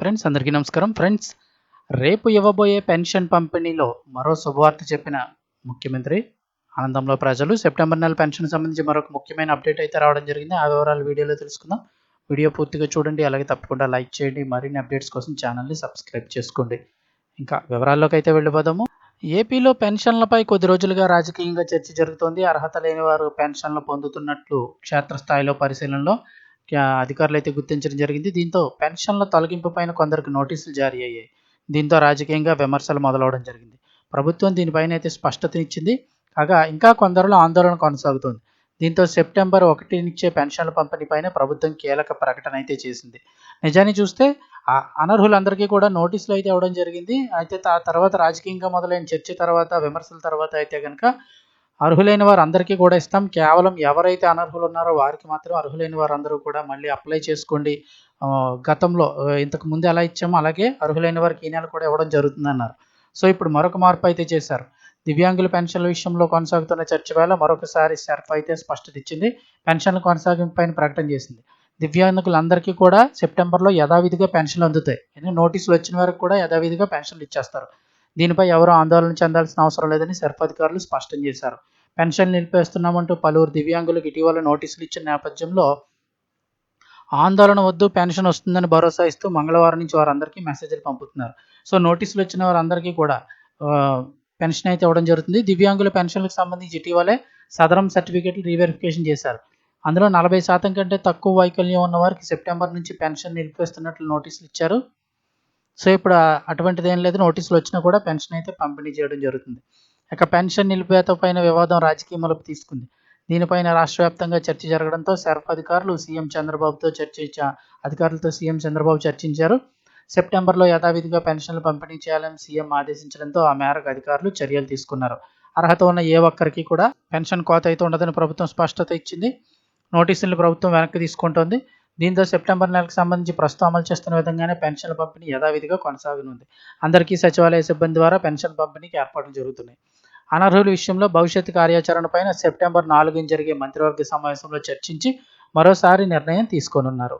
Friends అందరికీ నమస్కారం. Friends రేపు ఇవ్వబోయే పెన్షన్ పంపిణీలో మరో శుభవార్త చెప్పిన ముఖ్యమంత్రి ఆనందంలో ప్రజలు. సెప్టెంబర్ నెల పెన్షన్ సంబంధించి మరొక ముఖ్యమైన అప్డేట్ అయితే రావడం జరిగింది. ఆ వివరాలు వీడియోలో తెలుసుకుందాం. వీడియో పూర్తిగా చూడండి. అలాగే తప్పకుండా లైక్ చేయండి. మరిన్ని అప్డేట్స్ కోసం ఛానల్ని సబ్స్క్రైబ్ చేసుకోండి. ఇంకా వివరాల్లోకి అయితే వెళ్ళిపోదాము. ఏపీలో పెన్షన్లపై కొద్ది రోజులుగా రాజకీయంగా చర్చ జరుగుతోంది. అర్హత లేని వారు పెన్షన్లు పొందుతున్నట్లు క్షేత్రస్థాయిలో పరిశీలనలో అధికారులు అయితే గుర్తించడం జరిగింది. దీంతో పెన్షన్ల తొలగింపు పైన కొందరికి నోటీసులు జారీ అయ్యాయి. దీంతో రాజకీయంగా విమర్శలు మొదలవడం జరిగింది. ప్రభుత్వం దీనిపైన అయితే స్పష్టతనిచ్చింది. కాగా ఇంకా కొందరిలో ఆందోళన కొనసాగుతోంది. దీంతో సెప్టెంబర్ ఒకటి నుంచే పెన్షన్ల పంపిణీ పైన ప్రభుత్వం కీలక ప్రకటన అయితే చేసింది. నిజాన్ని చూస్తే అనర్హులందరికీ కూడా నోటీసులు అయితే ఇవ్వడం జరిగింది. అయితే తర్వాత రాజకీయంగా మొదలైన చర్చ తర్వాత విమర్శల తర్వాత అయితే కనుక అర్హులైన వారందరికీ కూడా ఇస్తాం. కేవలం ఎవరైతే అనర్హులు ఉన్నారో వారికి మాత్రం అర్హులైన వారందరూ కూడా మళ్ళీ అప్లై చేసుకోండి. గతంలో ఇంతకు ముందు ఎలా ఇచ్చామో అలాగే అర్హులైన వారికి ఈ నెల కూడా ఇవ్వడం జరుగుతుంది అన్నారు సో ఇప్పుడు మరొక మార్పు అయితే చేశారు. దివ్యాంగుల పెన్షన్ల విషయంలో కొనసాగుతున్న చర్చ వేళ మరొకసారి సెర్ఫ్ అయితే స్పష్టత ఇచ్చింది. పెన్షన్ల కొనసాగింపైన ప్రకటన చేసింది. దివ్యాంగులందరికీ కూడా సెప్టెంబర్లో యథావిధిగా పెన్షన్లు అందుతాయి. నోటీసులు వచ్చిన వరకు కూడా యథావిధిగా పెన్షన్లు ఇచ్చేస్తారు. దీనిపై ఎవరు ఆందోళన చెందాల్సిన అవసరం లేదని సర్పాధికారులు అధికారులు స్పష్టం చేశారు. పెన్షన్ నిలిపేస్తున్నామంటూ పలువురు దివ్యాంగులకు ఇటీవల నోటీసులు ఇచ్చిన నేపథ్యంలో ఆందోళన వద్దు పెన్షన్ వస్తుందని భరోసా ఇస్తూ మంగళవారం నుంచి వారందరికీ మెసేజ్లు పంపుతున్నారు. సో నోటీసులు వచ్చిన వారందరికీ కూడా పెన్షన్ అయితే ఇవ్వడం జరుగుతుంది. దివ్యాంగుల పెన్షన్లకు సంబంధించి ఇటీవలే సదరం సర్టిఫికేట్లు రీవెరిఫికేషన్ చేశారు. అందులో నలభై శాతం కంటే తక్కువ వైకల్యం ఉన్న వారికి సెప్టెంబర్ నుంచి పెన్షన్ నిలిపేస్తున్నట్లు నోటీసులు ఇచ్చారు. సో ఇప్పుడు అటువంటిది ఏం లేదు. నోటీసులు వచ్చినా కూడా పెన్షన్ అయితే పంపిణీ చేయడం జరుగుతుంది. ఇక పెన్షన్ నిలిపేత పైన వివాదం రాజకీయ మలుపు తీసుకుంది. దీనిపైన రాష్ట్ర వ్యాప్తంగా చర్చ జరగడంతో సెర్ఫ్ అధికారులు సీఎం చంద్రబాబుతో చర్చించ అధికారులతో సీఎం చంద్రబాబు చర్చించారు. సెప్టెంబర్లో యథావిధిగా పెన్షన్లు పంపిణీ చేయాలని సీఎం ఆదేశించడంతో ఆ మేరకు అధికారులు చర్యలు తీసుకున్నారు. అర్హత ఉన్న ఏ ఒక్కరికి కూడా పెన్షన్ కోత అయితే ఉండదని ప్రభుత్వం స్పష్టత ఇచ్చింది. నోటీసులను ప్రభుత్వం వెనక్కి తీసుకుంటోంది. దీంతో సెప్టెంబర్ నెలకు సంబంధించి ప్రస్తుతం అమలు చేస్తున్న విధంగానే పెన్షన్ల పంపిణీ యథావిధిగా కొనసాగనుంది. అందరికీ సచివాలయ సిబ్బంది ద్వారా పెన్షన్ పంపిణీకి ఏర్పాట్లు జరుగుతున్నాయి. అనర్హుల విషయంలో భవిష్యత్తు కార్యాచరణ పైన సెప్టెంబర్ నాలుగున జరిగే మంత్రివర్గ సమావేశంలో చర్చించి మరోసారి నిర్ణయం తీసుకోనున్నారు.